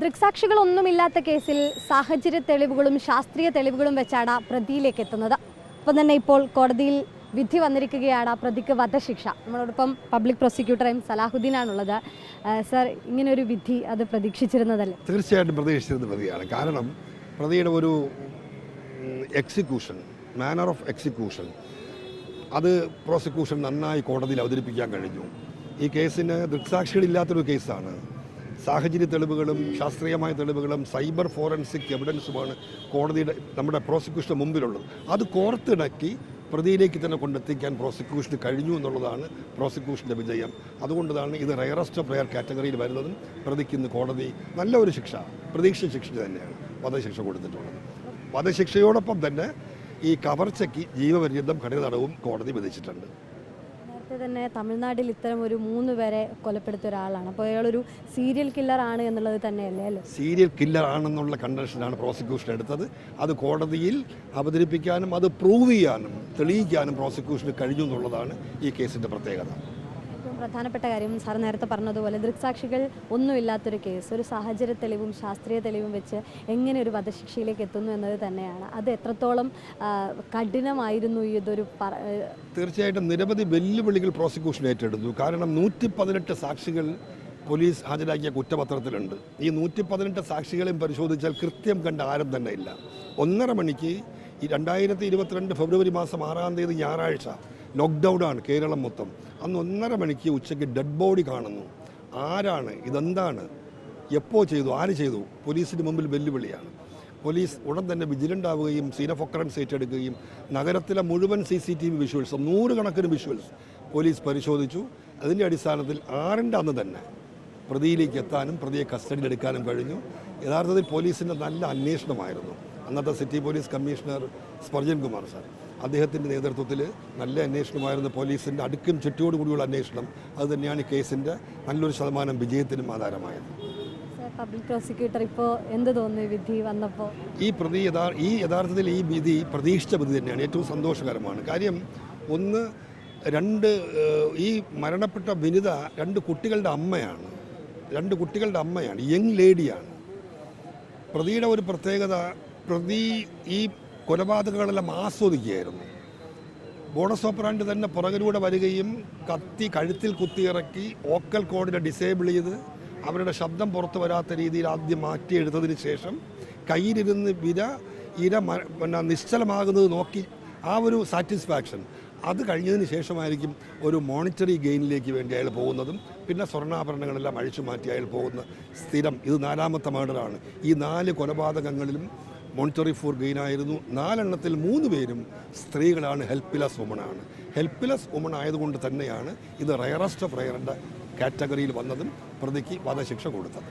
ദൃക്സാക്ഷികളൊന്നുമില്ലാത്ത കേസിൽ സാഹചര്യ തെളിവുകളും ശാസ്ത്രീയ തെളിവുകളും വെച്ചാണ് പ്രതിയിലേക്ക് എത്തുന്നത്. അപ്പം തന്നെ ഇപ്പോൾ കോടതിയിൽ വിധി വന്നിരിക്കുകയാണ് പ്രതിക്ക് വധശിക്ഷ. നമ്മളോടൊപ്പം പബ്ലിക് പ്രോസിക്യൂട്ടർ എം സലാഹുദ്ദീനാണുള്ളത് സർ ഇങ്ങനെ ഒരു വിധി അത് പ്രതീക്ഷിച്ചിരുന്നതല്ലേ? തീർച്ചയായിട്ടും പ്രതീക്ഷിച്ചിരുന്ന പ്രതിയാണ്. കാരണം പ്രതിയുടെ ഒരു എക്സിക്യൂഷൻ മാനർ ഓഫ് എക്സിക്യൂഷൻ അത് പ്രോസിക്യൂഷൻ നന്നായി കോടതിയിൽ അവതരിപ്പിക്കാൻ കഴിഞ്ഞു. ഈ കേസിന് ദൃക്സാക്ഷികളില്ലാത്തൊരു കേസാണ് സാഹചര്യ തെളിവുകളും ശാസ്ത്രീയമായ തെളിവുകളും സൈബർ ഫോറൻസിക് എവിഡൻസുമാണ് കോടതിയുടെ നമ്മുടെ പ്രോസിക്യൂഷന് മുമ്പിലുള്ളത്. അത് കോർത്തിണക്കി പ്രതിയിലേക്ക് തന്നെ കൊണ്ടെത്തിക്കാൻ പ്രോസിക്യൂഷന് കഴിഞ്ഞു എന്നുള്ളതാണ് പ്രോസിക്യൂഷന്റെ വിജയം. അതുകൊണ്ടാണ് ഇത് റയറസ്റ്റ് റയർ കാറ്റഗറിയിൽ വരുന്നതും പ്രതിക്ക് ഇന്ന് കോടതി നല്ല ഒരു ശിക്ഷ പ്രതീക്ഷ ശിക്ഷ തന്നെയാണ് വധശിക്ഷ കൊടുത്തിട്ടുള്ളത്. വധശിക്ഷയോടൊപ്പം തന്നെ ഈ കവർച്ചയ്ക്ക് ജീവപര്യന്തം കഠിന തടവും കോടതി വിധിച്ചിട്ടുണ്ട്. നേരത്തെ തന്നെ തമിഴ്നാട്ടിൽ ഇത്തരം ഒരു മൂന്ന് പേരെ കൊലപ്പെടുത്തിയ ഒരാളാണ്. അപ്പോൾ അയാളൊരു സീരിയൽ കില്ലർ ആണ് എന്നുള്ളത് തന്നെയല്ലേ അല്ലേ? സീരിയൽ കില്ലർ ആണെന്നുള്ള കണ്ടീഷനാണ് പ്രോസിക്യൂഷൻ എടുത്തത്. അത് കോടതിയിൽ അവതരിപ്പിക്കാനും അത് പ്രൂവ് ചെയ്യാനും തെളിയിക്കാനും പ്രോസിക്യൂഷന് കഴിഞ്ഞു എന്നുള്ളതാണ് ഈ കേസിന്റെ പ്രത്യേകത. ഏറ്റവും പ്രധാനപ്പെട്ട കാര്യം സാർ നേരത്തെ പറഞ്ഞതുപോലെ ദൃക്സാക്ഷികൾ ഒന്നുമില്ലാത്തൊരു കേസ് ഒരു സാഹചര്യ തെളിവും ശാസ്ത്രീയ തെളിവും വെച്ച് എങ്ങനെ ഒരു വധശിക്ഷയിലേക്ക് എത്തുന്നു എന്നത് തന്നെയാണ്. അത് എത്രത്തോളം കഠിനമായിരുന്നു ഇതൊരു തീർച്ചയായിട്ടും നിരവധി വെല്ലുവിളികൾ പ്രോസിക്യൂഷൻ ഏറ്റെടുത്തു. കാരണം നൂറ്റി പതിനെട്ട് സാക്ഷികൾ പോലീസ് ഹാജരാക്കിയ കുറ്റപത്രത്തിലുണ്ട്. ഈ നൂറ്റി പതിനെട്ട് സാക്ഷികളെയും പരിശോധിച്ചാൽ കൃത്യം കണ്ട ആരും തന്നെ ഇല്ല. ഒന്നര മണിക്ക് ഈ രണ്ടായിരത്തി ഇരുപത്തിരണ്ട് ഫെബ്രുവരി മാസം ആറാം തീയതി ഞായറാഴ്ച ലോക്ക്ഡൗൺ ആണ് കേരളം മൊത്തം. അന്ന് ഒന്നര മണിക്ക് ഉച്ചയ്ക്ക് ഡെഡ് ബോഡി കാണുന്നു. ആരാണ്? ഇതെന്താണ്? എപ്പോൾ ചെയ്തു? ആര് ചെയ്തു? പോലീസിന് മുമ്പിൽ വെല്ലുവിളിയാണ്. പോലീസ് ഉടൻ തന്നെ വിജിലന്റ് ആവുകയും സീൻ ഓഫ് ഏറ്റെടുക്കുകയും നഗരത്തിലെ മുഴുവൻ സി സി ടി വി വിഷ്വൽസും നൂറുകണക്കിന് വിഷ്വൽസ് പോലീസ് പരിശോധിച്ചു. അതിന്റെ അടിസ്ഥാനത്തിൽ ആറിന്റെ അന്ന് തന്നെ പ്രതിയിലേക്ക് എത്താനും പ്രതിയെ കസ്റ്റഡിയിൽ എടുക്കാനും കഴിഞ്ഞു. യഥാർത്ഥത്തിൽ പോലീസിന്റെ നല്ല അന്വേഷണമായിരുന്നു. അന്നത്തെ city police commissioner Spurgeon Kumar sir. അദ്ദേഹത്തിന്റെ നേതൃത്വത്തിൽ നല്ല അന്വേഷണമായിരുന്ന പോലീസിന്റെ അടുക്കും ചുറ്റോടു കൂടിയുള്ള അന്വേഷണം അത് തന്നെയാണ് ഈ കേസിന്റെ നല്ലൊരു ശതമാനം വിജയത്തിനും ആധാരമായത്. പബ്ലിക് പ്രോസിക്യൂട്ടർ ഇപ്പോൾ എന്ത് തോന്നുന്നു വിധി വന്നപ്പോൾ ഈ പ്രതി യഥാ ഈ യഥാർത്ഥത്തിൽ ഈ വിധി പ്രതീക്ഷിച്ച വിധി തന്നെയാണ് ഏറ്റവും സന്തോഷകരമാണ്. കാര്യം ഒന്ന് രണ്ട് ഈ മരണപ്പെട്ട വിനിത രണ്ട് കുട്ടികളുടെ അമ്മയാണ്. രണ്ട് കുട്ടികളുടെ അമ്മയാണ് യങ് ലേഡിയാണ്. പ്രതിയുടെ ഒരു പ്രത്യേകത പ്രതി ഈ കൊലപാതകങ്ങളെല്ലാം ആസ്വദിക്കുകയായിരുന്നു. ബോണസ് ഓപ്പറാണ്ട് തന്നെ പുറകിലൂടെ വരികയും കത്തി കഴുത്തിൽ കുത്തിയിറക്കി ഓക്കൽ കോഡിനെ ഡിസേബിൾ ചെയ്ത് അവരുടെ ശബ്ദം പുറത്തു വരാത്ത രീതിയിൽ ആദ്യം മാറ്റിയെടുത്തതിന് ശേഷം കയ്യിലിരുന്ന് വിര ഇര പിന്നെ നിശ്ചലമാകുന്നത് നോക്കി ആ ഒരു സാറ്റിസ്ഫാക്ഷൻ അത് കഴിഞ്ഞതിന് ശേഷമായിരിക്കും ഒരു മോണിറ്ററി ഗെയിനിലേക്ക് വേണ്ടി അയാൾ പോകുന്നതും പിന്നെ സ്വർണാഭരണങ്ങളെല്ലാം അഴിച്ചു മാറ്റി അയാൾ പോകുന്ന സ്ഥിരം. ഇത് നാലാമത്തെ മേഡറാണ് ഈ നാല് കൊലപാതകങ്ങളിലും മോണിറ്ററി ഫോർ ഗെയിൻ ആയിരുന്നു. നാലെണ്ണത്തിൽ മൂന്ന് പേരും സ്ത്രീകളാണ് ഹെൽപ്ലെസ് വുമണാണ് ഹെൽപ്ലെസ് വുമൺ ആയതുകൊണ്ട് തന്നെയാണ് ഇത് റയറസ്റ്റ് ഓഫ് റയറിന്റെ കാറ്റഗറിയിൽ വന്നതും പ്രതിക്ക് വധശിക്ഷ കൊടുത്തത്.